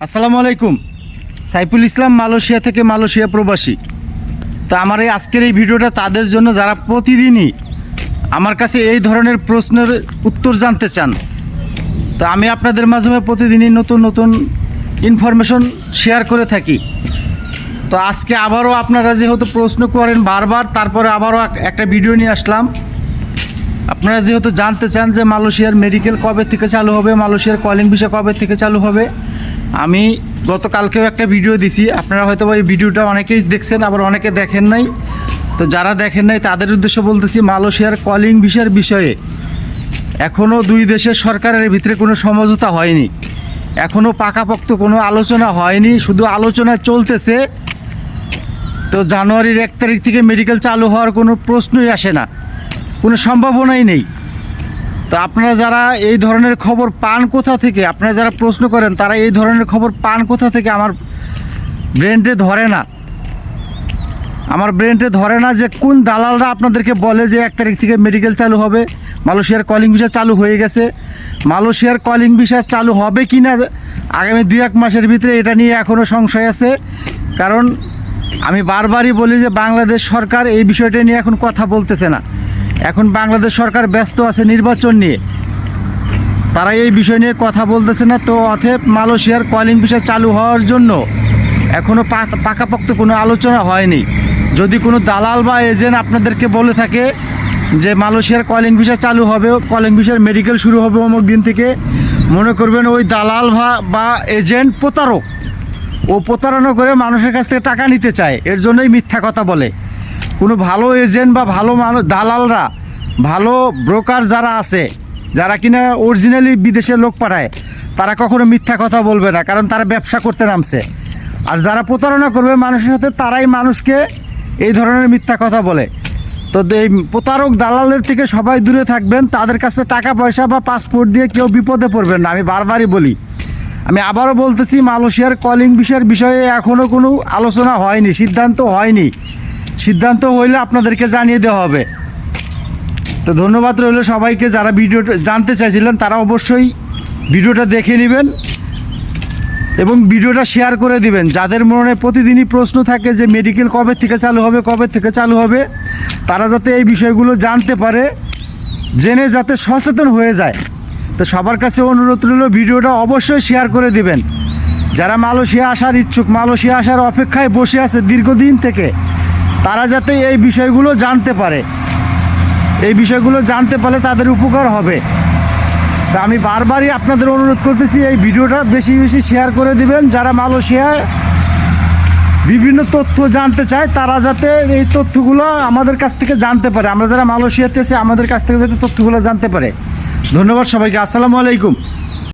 আসসালামু আলাইকুম। সাইফুল ইসলাম মালয়েশিয়া থেকে মালয়েশিয়া প্রবাসী। তো আমার এই আজকের এই ভিডিওটা তাদের জন্য যারা প্রতিদিনই আমার কাছে এই ধরনের প্রশ্নের উত্তর জানতে চান, তো আমি আপনাদের মাধ্যমে প্রতিদিনই নতুন নতুন ইনফরমেশন শেয়ার করে থাকি। তো আজকে আবারও আপনারা যেহেতু প্রশ্ন করেন বারবার, তারপরে আবারও এক- একটা ভিডিও নিয়ে আসলাম। আপনারা যেহেতু জানতে চান যে মালয়েশিয়ার মেডিকেল কবে থেকে চালু হবে, মালয়েশিয়ার কলিং ভিসা কবে থেকে চালু হবে আমি গতকালকেও একটা ভিডিও দিছি। আপনারা হয়তো এই ভিডিওটা অনেকেই দেখছেন, আবার অনেকে দেখেন নাই। তো যারা দেখেন নাই, তাদের উদ্দেশ্য বলতেছি, মালয়েশিয়ার কলিং ভিসার বিষয়ে এখনও দুই দেশের সরকারের ভিতরে কোনো সমঝোতা হয়নি। এখনও পাকাপোক্ত কোনো আলোচনা হয়নি, শুধু আলোচনা চলতেছে। তো জানুয়ারির এক তারিখ থেকে মেডিকেল চালু হওয়ার কোনো প্রশ্নই আসে না। কোনো সম্ভাবনাই নেই। তো আপনারা যারা এই ধরনের খবর পান কোথা থেকে, আপনারা যারা প্রশ্ন করেন, তারা এই ধরনের খবর পান কোথা থেকে আমার ব্রেনটে ধরে না। আমার ব্রেনটে ধরে না যে কোন দালালরা আপনাদেরকে বলে যে এক তারিখ থেকে মেডিকেল চালু হবে, মালয়েশিয়ার কলিং ভিসা চালু হয়ে গেছে। মালয়েশিয়ার কলিং ভিসা চালু হবে কি না, আগামী দুই এক মাসের ভিতরে এটা নিয়ে এখনও সংশয় আছে। কারণ আমি বারবারই বলি যে বাংলাদেশ সরকার এই বিষয়টা নিয়ে এখন কথা বলতেছে না। এখন বাংলাদেশ সরকার ব্যস্ত আছে নির্বাচন নিয়ে। তারা এই বিষয় নিয়ে কথা বলতেছে না, তো অথব মালয়েশিয়ার কলিং ভিসা চালু হওয়ার জন্য এখনও পাকাপোক্ত কোনো আলোচনা হয়নি। যদি কোনো দালাল বা এজেন্ট আপনাদেরকে বলে থাকে যে মালয়েশিয়ার কলিং ভিসা চালু হবে, কলিং ভিসার মেডিকেল শুরু হবে অমুক দিন থেকে, মনে করবেন ওই দালাল বা- বা এজেন্ট প্রতারক। ও প্রতারণা করে মানুষের কাছ থেকে টাকা নিতে চায়, এর জন্যই মিথ্যা কথা বলে। কোনো ভালো এজেন্ট বা ভালো মানুষ দালালরা, ভালো ব্রোকার যারা আছে, যারা কিনা অরিজিনালি বিদেশে লোক পাঠায়, তারা কখনো মিথ্যা কথা বলবে না, কারণ তারা ব্যবসা করতে নামছে। আর যারা প্রতারণা করবে মানুষের সাথে, তারাই মানুষকে এই ধরনের মিথ্যা কথা বলে। তো এই প্রতারক দালালদের থেকে সবাই দূরে থাকবেন, তাদের কাছে টাকা, পয়সা বা পাসপোর্ট দিয়ে কেউ বিপদে পড়বেন না, আমি বারবারই বলি। আমি আবারও বলতেছি, মালয়েশিয়ার কলিং বিষয়ের বিষয়ে এখনও কোনো আলোচনা হয়নি, সিদ্ধান্ত হয়নি। সিদ্ধান্ত হইলে আপনাদেরকে জানিয়ে দেওয়া হবে। তো ধন্যবাদ রইল সবাইকে, যারা ভিডিওটা জানতে চাইছিলেন তারা অবশ্যই ভিডিওটা দেখে নেবেন এবং ভিডিওটা শেয়ার করে দিবেন। যাদের মনে প্রতিদিনই প্রশ্ন থাকে যে মেডিকেল কবে থেকে চালু হবে, কবে থেকে চালু হবে, তারা যাতে এই বিষয়গুলো জানতে পারে, জেনে যাতে সচেতন হয়ে যায়। তো সবার কাছে অনুরোধ রইল ভিডিওটা অবশ্যই শেয়ার করে দিবেন। যারা মালয়েশিয়া আসার ইচ্ছুক, মালয়েশিয়া আসার অপেক্ষায় বসে আছে দীর্ঘদিন থেকে তারা যাতে এই বিষয়গুলো জানতে পারে। এই বিষয়গুলো জানতে পারলে তাদের উপকার হবে। তা আমি বারবারই আপনাদের অনুরোধ করতেছি, এই ভিডিওটা বেশি বেশি শেয়ার করে দিবেন। যারা মালয়েশিয়ায় বিভিন্ন তথ্য জানতে চায়, তারা যাতে এই তথ্যগুলো আমাদের কাছ থেকে জানতে পারে। আমরা যারা মালয়েশিয়াতে আছি, আমাদের কাছ থেকে যাতে তথ্যগুলো জানতে পারে। ধন্যবাদ সবাইকে। আসসালামু আলাইকুম।